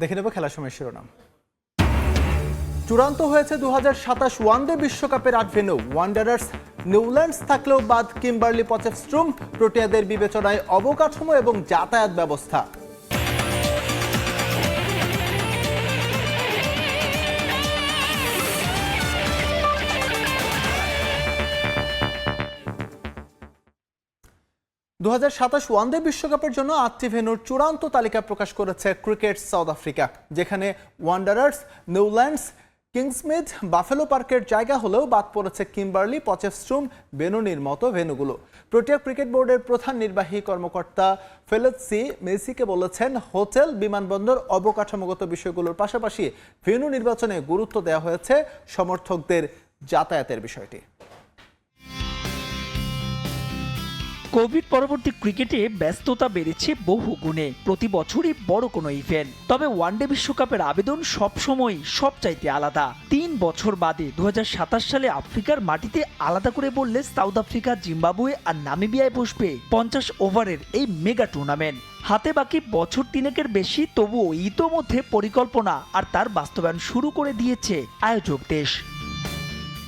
দেখে নেব খেলার সময় শিরোনাম। চূড়ান্ত হয়েছে দু হাজার সাতাশ ওয়ানডে বিশ্বকাপের আট ভেন্যু। ওয়ান্ডারার্স নিউল্যান্ডস থাকলেও বাদ কিম্বার্লি পচেফস্ট্রুম প্রোটিয়াদের বিবেচনায় অবকাঠামো এবং যাতায়াত ব্যবস্থা। দু হাজার সাতাশ ওয়ানডে বিশ্বকাপের জন্য আটটি ভেন্যুর চূড়ান্ত তালিকা প্রকাশ করেছে ক্রিকেট সাউথ আফ্রিকা, যেখানে ওয়ান্ডারার্স নিউল্যান্ডস কিংসমিথ বাফেলো পার্কের জায়গা হলেও বাদ পড়েছে কিম্বার্লি পচেফস্ট্রুম বেনুনির মতো ভেন্যুগুলো। প্রোটিয়া ক্রিকেট বোর্ডের প্রধান নির্বাহী কর্মকর্তা ফেলেৎসি মেসিকে বলেছেন, হোটেল, বিমানবন্দর, অবকাঠামোগত বিষয়গুলোর পাশাপাশি ভেন্যু নির্বাচনে গুরুত্ব দেওয়া হয়েছে সমর্থকদের যাতায়াতের বিষয়টি। কোভিড পরবর্তী ক্রিকেটে ব্যস্ততা বেড়েছে বহু গুণে। প্রতি বছরই বড় কোনো ইভেন্ট তবে ওয়ানডে বিশ্বকাপের আবেদন সবসময় সবচাইতে আলাদা। তিন বছর বাদে দু হাজার সাতাশ সালে আফ্রিকার মাটিতে আলাদা করে বললে সাউথ আফ্রিকা, জিম্বাবুয়ে আর নামিবিয়ায় বসবে পঞ্চাশ ওভারের এই মেগা টুর্নামেন্ট হাতে বাকি বছর তিনেকের বেশি, তবুও ইতোমধ্যে পরিকল্পনা আর তার বাস্তবায়ন শুরু করে দিয়েছে আয়োজক দেশ।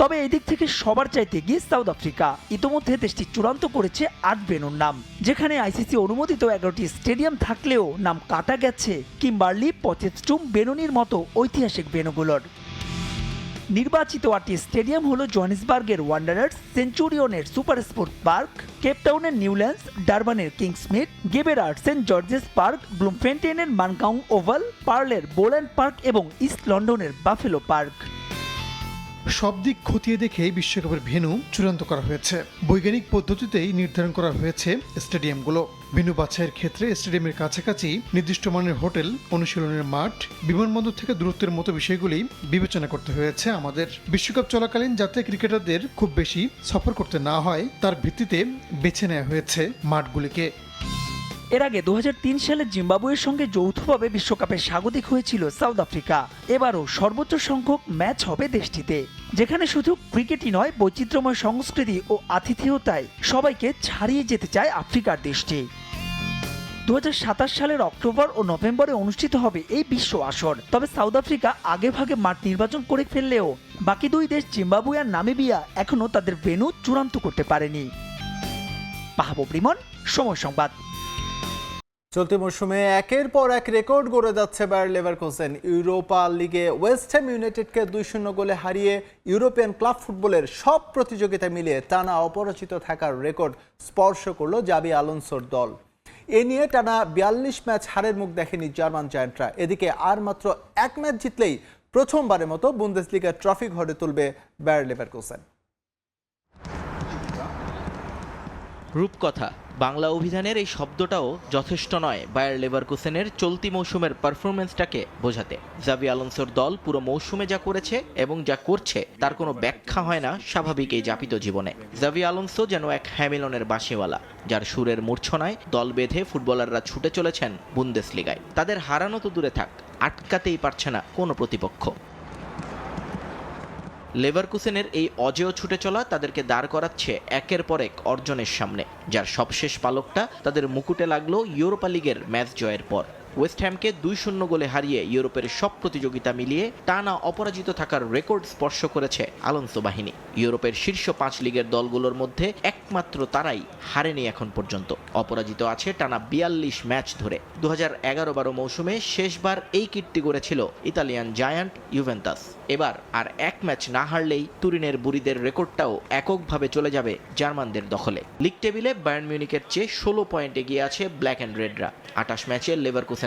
তবে এদিক থেকে সবার চাইতে গিয়ে সাউথ আফ্রিকা। ইতোমধ্যে দেশটি চূড়ান্ত করেছে আট ভেনুর নাম, যেখানে আইসিসি অনুমোদিত এগারোটি স্টেডিয়াম থাকলেও নাম কাটা গেছে কিম্বার্লি পচেস্টুম বেনুনির মতো ঐতিহাসিক বেনুগুলোর। নির্বাচিত আটটি স্টেডিয়াম হলো জোহানিসবার্গের ওয়ান্ডারার্স, সেঞ্চুরিয়নের সুপার স্পোর্ট পার্ক কেপটাউনের নিউল্যান্ডস ডারবানের কিংসমিথ গেবেরার সেন্ট জর্জেস পার্ক ব্লুমফেন্টেনের মানকাউং ওভাল, পার্লের বোল্যান্ড পার্ক এবং ইস্ট লন্ডনের বাফেলো পার্ক। সব দিক খতিয়ে দেখে বিশ্বকাপের ভেন্যু চূড়ান্ত করা হয়েছে। বৈজ্ঞানিক পদ্ধতিতেই নির্ধারণ করা হয়েছে স্টেডিয়ামগুলো। ভেন্যু বাছাইয়ের ক্ষেত্রে স্টেডিয়ামের কাছাকাছি নির্দিষ্ট মানের হোটেল, অনুশীলনের মাঠ, বিমানবন্দর থেকে দূরত্বের মতো বিষয়গুলি বিবেচনা করতে হয়েছে আমাদের। বিশ্বকাপ চলাকালীন যাতে ক্রিকেটারদের খুব বেশি সফর করতে না হয়, তার ভিত্তিতে বেছে নেওয়া হয়েছে মাঠগুলিকে। এর আগে দু হাজার তিন সালে জিম্বাবুয়ের সঙ্গে যৌথভাবে বিশ্বকাপে স্বাগতিক হয়েছিল সাউথ আফ্রিকা। এবারও সর্বোচ্চ সংখ্যক ম্যাচ হবে দেশটিতে, যেখানে শুধু ক্রিকেটই নয়, বৈচিত্র্যময় সংস্কৃতি ও আতিথেয়তায় সবাইকে ছাড়িয়ে যেতে চায় আফ্রিকার দেশটি। দু হাজার সাতাশ সালের অক্টোবর ও নভেম্বরে অনুষ্ঠিত হবে এই বিশ্ব আসর। তবে সাউথ আফ্রিকা আগে ভাগে মাঠ নির্বাচন করে ফেললেও বাকি দুই দেশ জিম্বাবুয়ে আর নামিবিয়া এখনও তাদের ভেন্যু চূড়ান্ত করতে পারেনি। মাহবুব সময় সংবাদ। চলতি মৌসুমে একের পর এক রেকর্ড গড়ে যাচ্ছে বায়ার লেভারকুসেন। ইউরোপা লিগে ওয়েস্ট হ্যাম ইউনাইটেডকে দুই শূন্য গোলে হারিয়ে ইউরোপিয়ান ক্লাব ফুটবলের সব প্রতিযোগিতা মিলিয়ে টানা অপরাজিত থাকার রেকর্ড স্পর্শ করল জাবি আলোনসোর দল। এ নিয়ে টানা বিয়াল্লিশ ম্যাচ হারের মুখ দেখেনি জার্মান জায়ান্টরা। এদিকে আর মাত্র এক ম্যাচ জিতলেই প্রথমবারের মতো বুন্দেসলিগার ট্রফি ঘরে তুলবে বায়ার লেভারকুসেন। রূপকথা। বাংলা অভিধানের এই শব্দটাও যথেষ্ট নয় বায়ার লেভারকুসেনের চলতি মৌসুমের পারফরমেন্সটাকে বোঝাতে। জাবি আলোনসোর দল পুরো মৌসুমে যা করেছে এবং যা করছে, তার কোনো ব্যাখ্যা হয় না স্বাভাবিক এই যাপিত জীবনে। জাভি আলোনসো যেন এক হ্যামিলনের বাঁশিওয়ালা, যার সুরের মূর্ছনায় দল বেঁধে ফুটবলাররা ছুটে চলেছেন বুন্দেসলিগায়। তাদের হারানো তো দূরে থাক, আটকাতেই পারছে না কোনো প্রতিপক্ষ। লেভারকুসেনের এই অজেয় ছুটে চলা তাদেরকে দাঁড় করাচ্ছে একের পর এক অর্জনের সামনে, যার সবশেষ পালকটা তাদের মুকুটে লাগল ইউরোপা লিগের ম্যাচ জয়ের পর। ওয়েস্ট হ্যামকে দুই শূন্য গোলে হারিয়ে ইউরোপের সব প্রতিযোগিতা মিলিয়ে টানা অপরাজিত থাকার রেকর্ড স্পর্শ করেছে আলোনসো বাহিনী। ইউরোপের শীর্ষ পাঁচ লিগের দলগুলোর মধ্যে একমাত্র তারাই হারেনি এখন পর্যন্ত। অপরাজিত আছে টানা বিয়াল্লিশ ম্যাচ ধরে। দু হাজার এগারো বারো মৌসুমে শেষবার এই কীর্তি গড়েছিল ইতালিয়ান জায়ান্ট ইউভেন্টাস। এবার আর এক ম্যাচ না হারলেই তুরিনের বুড়িদের রেকর্ডটাও এককভাবে চলে যাবে জার্মানদের দখলে। লিগ টেবিলে বায়ার্ন মিউনিকের চেয়ে ষোলো পয়েন্ট এগিয়ে আছে ব্ল্যাক অ্যান্ড রেডরা। আটাশ ম্যাচে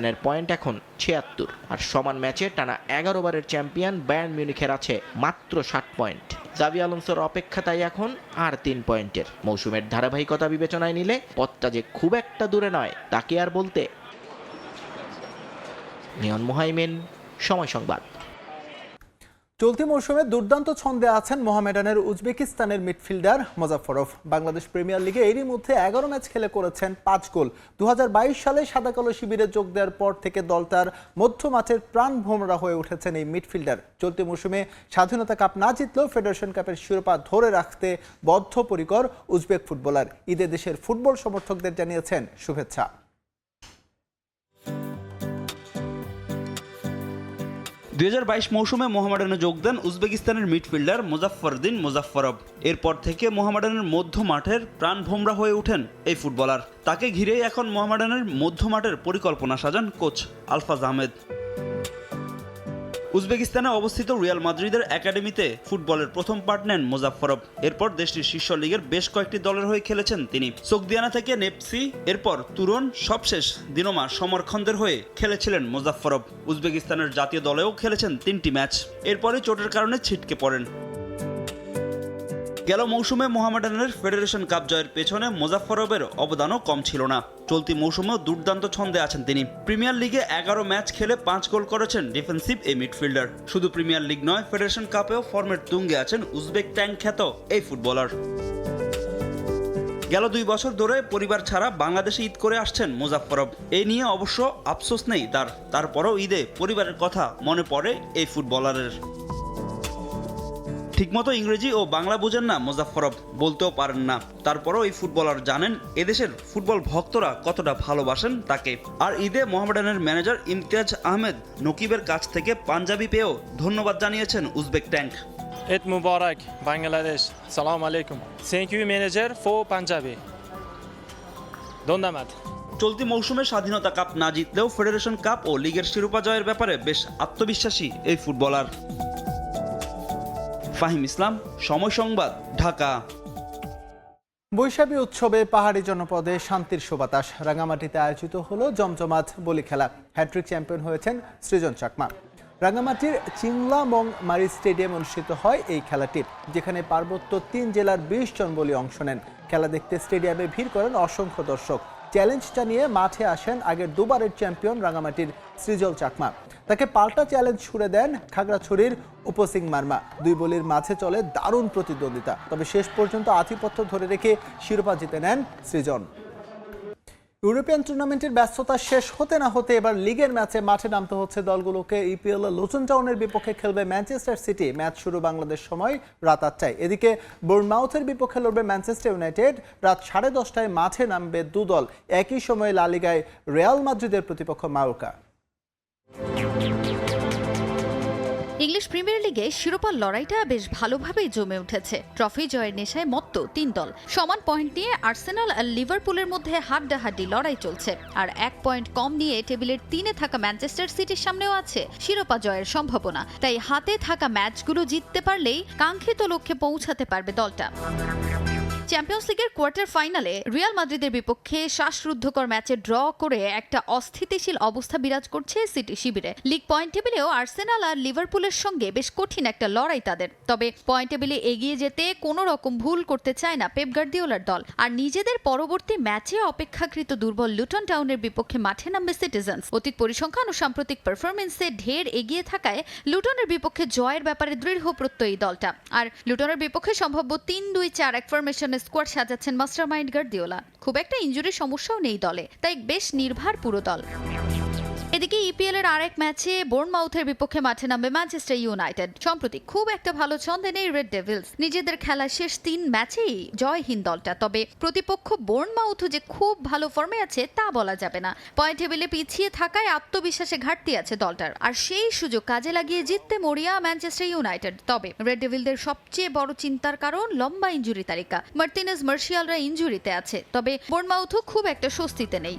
লেভারকুসেনের পয়েন্ট এখন ছিয়াত্তর। আর সমান ম্যাচে টানা এগারো বারের চ্যাম্পিয়ন বায়ার্ন মিউনিখের আছে মাত্র ষাট পয়েন্ট। জাবি আলোনসোর অপেক্ষা তাই এখন আর তিন পয়েন্টের। মৌসুমের ধারাবাহিকতা বিবেচনায় নিলে পথটা যে খুব একটা দূরে নয়, তাকে আর বলতে নিয়ন মোহাইমেন, সময় সংবাদ। চলতি মৌসুমে দুর্দান্ত ছন্দে আছেন মোহামেডানের উজবেকিস্তানের মিডফিল্ডার মোজাফরফ বাংলাদেশ প্রিমিয়ার লিগে এরই মধ্যে এগারো ম্যাচ খেলে করেছেন পাঁচ গোল। দু হাজার বাইশ সালে সাদা কালো শিবিরে যোগ দেওয়ার পর থেকে দলটার মধ্য মাঠের প্রাণ ভোমরা হয়ে উঠেছেন এই মিডফিল্ডার। চলতি মৌসুমে স্বাধীনতা কাপ না জিতলেও ফেডারেশন কাপের শিরোপা ধরে রাখতে বদ্ধপরিকর উজবেক ফুটবলার। ঈদে দেশের ফুটবল সমর্থকদের জানিয়েছেন শুভেচ্ছা। দুই হাজার বাইশ মৌসুমে মোহামেডানে যোগ দেন উজবেকিস্তানের মিডফিল্ডার মুজাফফরদিন মুজাফফরব। এরপর থেকে মোহামেডানের মধ্য মাঠের প্রাণ ভোমরা হয়ে ওঠেন এই ফুটবলার। তাকে ঘিরেই এখন মোহামেডানের মধ্য মাঠের পরিকল্পনা সাজান কোচ আলফাজ আহমেদ। উজবেকিস্তানে অবস্থিত রিয়াল মাদ্রিদের একাডেমিতে ফুটবলের প্রথম পার্ট নেন মুজাফফরব এরপর দেশটির শীর্ষ লিগের বেশ কয়েকটি দলের হয়ে খেলেছেন তিনি। সোকদিয়ানা থেকে নেপসি, এরপর তুরন, সবশেষ দিনোমা সমরখন্দের হয়ে খেলেছিলেন মুজাফফরব উজবেকিস্তানের জাতীয় দলেও খেলেছেন তিনটি ম্যাচ। এরপরে চোটের কারণে ছিটকে পড়েন। গেল মৌসুমে মোহামেডানের ফেডারেশন কাপ জয়ের পেছনে মোজাফফরবের অবদানও কম ছিল না। চলতি মৌসুমেও দুর্দান্ত ছন্দে আছেন তিনি। প্রিমিয়ার লিগে এগারো ম্যাচ খেলে পাঁচ গোল করেছেন ডিফেন্সিভ এই মিডফিল্ডার। শুধু প্রিমিয়ার লিগ নয়, ফেডারেশন কাপেও ফর্মের তুঙ্গে আছেন উজবেক ট্যাঙ্ক খ্যাত এই ফুটবলার। গেল দুই বছর ধরে পরিবার ছাড়া বাংলাদেশে ঈদ করে আসছেন মুজাফফরব। এই নিয়ে অবশ্য আফসোস নেই তার। তারপরও ঈদে পরিবারের কথা মনে পড়ে এই ফুটবলারের। ঠিকমতো ইংরেজি ও বাংলা বোঝেন না মুজাফফরব বলতেও পারেন না তারপরও এই ফুটবলার জানেন এদেশের ফুটবল ভক্তরা কতটা ভালোবাসেন তাকে আর ঈদে মোহামেডানের ম্যানেজার ইমতিয়াজ আহমেদ নকিবের কাছ থেকে পাঞ্জাবি পেয়েও ধন্যবাদ জানিয়েছেন Uzbek tank Eid Mubarak, Bangladesh. Salam alaikum. Thank you, manager, for Punjabi. ধন্যবাদ চলতি মৌসুমে স্বাধীনতা কাপ না জিতলেও ফেডারেশন কাপ ও লিগের শিরোপা জয়ের ব্যাপারে বেশ আত্মবিশ্বাসী এই ফুটবলার ফাহিম ইসলাম, সময় সংবাদ, ঢাকা। বৈশাখী উৎসবে পাহাড়ি জনপদে শান্তির সুবাতাস রাঙামাটিতে আয়োজিত হলো জমজমাট বলি খেলা। হ্যাট্রিক চ্যাম্পিয়ন হয়েছেন সৃজন চাকমা। রাঙামাটির চিংলামং মারি স্টেডিয়ামে অনুষ্ঠিত হয় এই খেলাটি, যেখানে পার্বত্য তিন জেলার বিশ জন বলি অংশ নেন। খেলা দেখতে স্টেডিয়ামে ভিড় করেন অসংখ্য দর্শক। চ্যালেঞ্জটা নিয়ে মাঠে আসেন আগের দুবারের চ্যাম্পিয়ন রাঙামাটির সৃজল চাকমা। তাকে পাল্টা চ্যালেঞ্জ ছুড়ে দেন খাগড়াছড়ির উপসিং মার্মা। দুই বলির মাঝে চলে দারুণ প্রতিদ্বন্দ্বিতা। তবে শেষ পর্যন্ত আধিপত্য ধরে রেখে শিরোপা জিতে নেন সৃজন। ইউরোপিয়ান টুর্নামেন্টের ব্যস্ততা শেষ হতে না হতে এবার লিগের ম্যাচে মাঠে নামতে হচ্ছে দলগুলোকে। ইপিএল লুটন টাউনের বিপক্ষে খেলবে ম্যানচেস্টার সিটি। ম্যাচ শুরু বাংলাদেশ সময় রাত আটটায়। এদিকে বোর্নমাউথের বিপক্ষে লড়বে ম্যানচেস্টার ইউনাইটেড। রাত সাড়ে দশটায় মাঠে নামবে দু দল। একই সময়ে লালিগায় রিয়াল মাদ্রিদের প্রতিপক্ষ মাউকা। ইংলিশ প্রিমিয়ার লিগে শিরোপার লড়াইটা বেশ ভালোভাবেই জমে উঠেছে। ট্রফি জয়ের নেশায় মত্ত তিন দল। সমান পয়েন্ট নিয়ে আর্সেনাল আর লিভারপুলের মধ্যে হাড্ডাহাড্ডি লড়াই চলছে। আর এক পয়েন্ট কম নিয়ে টেবিলের তিনে থাকা ম্যানচেস্টার সিটির সামনেও আছে শিরোপা জয়ের সম্ভাবনা। তাই হাতে থাকা ম্যাচগুলো জিততে পারলেই কাঙ্ক্ষিত লক্ষ্যে পৌঁছাতে পারবে দলটা। চ্যাম্পিয়ন্স লিগের কোয়ার্টার ফাইনালে রিয়াল মাদ্রিদের বিপক্ষে শ্বাসরুদ্ধকর ম্যাচে ড্র করে একটা অস্থিতিশীল অবস্থা বিরাজ করছে সিটি শিবিরে। লিগ পয়েন্ট টেবিলেও আর্সেনাল আর লিভারপুলের সঙ্গে বেশ কঠিন একটা লড়াই তাদের। তবে পয়েন্ট টেবিলে এগিয়ে যেতে কোনো রকম ভুল করতে চায় না পেপ গার্দিওলার দল। আর নিজেদের পরবর্তী ম্যাচে অপেক্ষাকৃত দুর্বল লুটন টাউনের বিপক্ষে মাঠে নামবে সিটিজেন্স অতীত পরিসংখ্যান ও সাম্প্রতিক পারফরমেন্সে ঢের এগিয়ে থাকায় লুটনের বিপক্ষে জয়ের ব্যাপারে দৃঢ় প্রত্যয়ী দলটা। আর লুটনের বিপক্ষে সম্ভাব্য তিন দুই চার এক ফরমেশনের স্কোয়াড সাজাচ্ছেন মাস্টার মাইন্ড গার্ড দিওলা। খুব একটা ইঞ্জুরির সমস্যাও নেই দলে, তাই বেশ নির্ভার পুরো দল। এদিকে ইপিএল এর আরেক ম্যাচে বোর্নমাউথের বিপক্ষে মাঠে নামবে ম্যানচেস্টার ইউনাইটেড সম্প্রতি খুব একটা ভালো ছন্দে নেই রেড ডেভিলস নিজেদের খেলা শেষ তিন ম্যাচেই জয়হীন দলটা। তবে প্রতিপক্ষ বোর্নমাউথ যে খুব ভালো ফর্মে আছে, তা বলা যাবে না। পয়েন্ট টেবিলে পিছিয়ে থাকায় আত্মবিশ্বাসে ঘাটতি আছে দলটার। আর সেই সুযোগ কাজে লাগিয়ে জিততে মরিয়া ম্যানচেস্টার ইউনাইটেড তবে রেড ডেভিলদের সবচেয়ে বড় চিন্তার কারণ লম্বা ইঞ্জুরি তালিকা। মার্টিনেজ মার্শিয়ালরা ইঞ্জুরিতে আছে। তবে বোর্নমাউথও খুব একটা স্বস্তিতে নেই।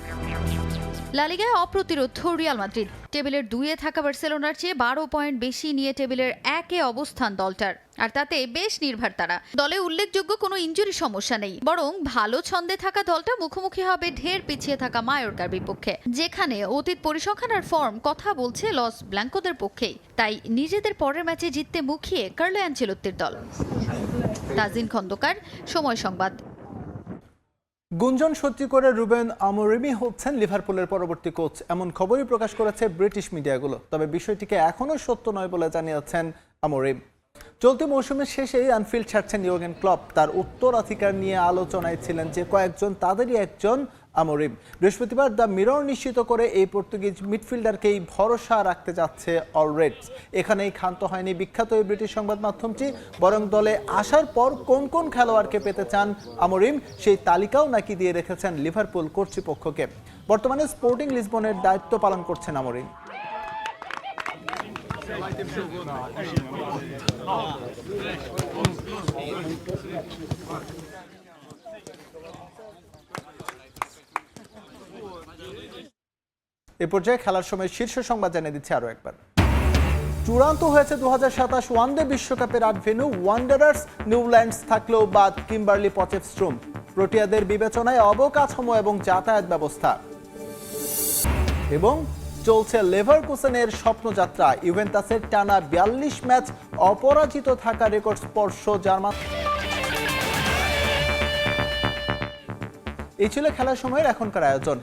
লালিগায় অপ্রতিরোধ রিয়াল মাদ্রিদ। টেবিলের দুইয়ে থাকা বার্সেলোনার চেয়ে বারো পয়েন্ট বেশি নিয়ে টেবিলের একে অবস্থান দলটার। আর তাতে বেশ নির্ভর তারা। দলে উল্লেখযোগ্য কোনো ইঞ্জুরি সমস্যা নেই। বরং ভালো ছন্দে থাকা দলটা মুখোমুখি হবে ঢের পিছিয়ে থাকা মায়োরকার বিপক্ষে। যেখানে অতীত পরিসংখ্যান আর ফর্ম কথা বলছে লস ব্ল্যাঙ্কোদের পক্ষেই। তাই নিজেদের পরের ম্যাচে জিততে মুখিয়ে কার্লো অ্যাঞ্চেলোত্তির দল। তাজিন খন্দকার, সময় সংবাদ। গুঞ্জন সত্যি করে রুবেন আমরিমি হচ্ছেন লিভারপুলের পরবর্তী কোচ। এমন খবরই প্রকাশ করেছে ব্রিটিশ মিডিয়াগুলো, তবে বিষয়টিকে এখনও সত্য নয় বলে জানিয়েছেন আমরিম। চলতি মৌসুমের শেষেই আনফিল্ড ছাড়ছেন ইয়োগেন ক্লব তার উত্তরাধিকার নিয়ে আলোচনায় ছিলেন যে কয়েকজন, তাদেরই একজন আমরিম বৃহস্পতিবার দ্য মিরর নিশ্চিত করে এই পর্তুগিজ মিডফিল্ডারকেই ভরসা রাখতে যাচ্ছে অলরেডস এখানেই ক্ষান্ত হয়নি বিখ্যাত এই ব্রিটিশ সংবাদ মাধ্যমটি, বরং দলে আসার পর কোন কোন খেলোয়াড়কে পেতে চান আমরিম সেই তালিকাও নাকি দিয়ে রেখেছেন লিভারপুল কর্তৃপক্ষকে। বর্তমানে স্পোর্টিং লিসবনের দায়িত্ব পালন করছেন আমরিম এ পর্যায়ে খেলার সময় শীর্ষ সংবাদ জানিয়ে দিচ্ছে আরও একবার। চূড়ান্ত হয়েছে দু হাজার সাতাশ ওয়ানডে বিশ্বকাপের আট ভেন্যু। ওয়ান্ডারার্স নিউল্যান্ডস থাকলেও বাদ কিম্বার্লি পচেফস্ট্রুম। প্রোটিয়াদের বিবেচনায় অবকাঠামো এবং যাতায়াত ব্যবস্থা। এবং চলছে লেভারকুসেনের স্বপ্নযাত্রা। ইভেন্টাসের টানা বিয়াল্লিশ ম্যাচ অপরাজিত থাকা রেকর্ড স্পর্শ জার্মান। এই ছিল খেলার সময়ের এখনকার আয়োজন।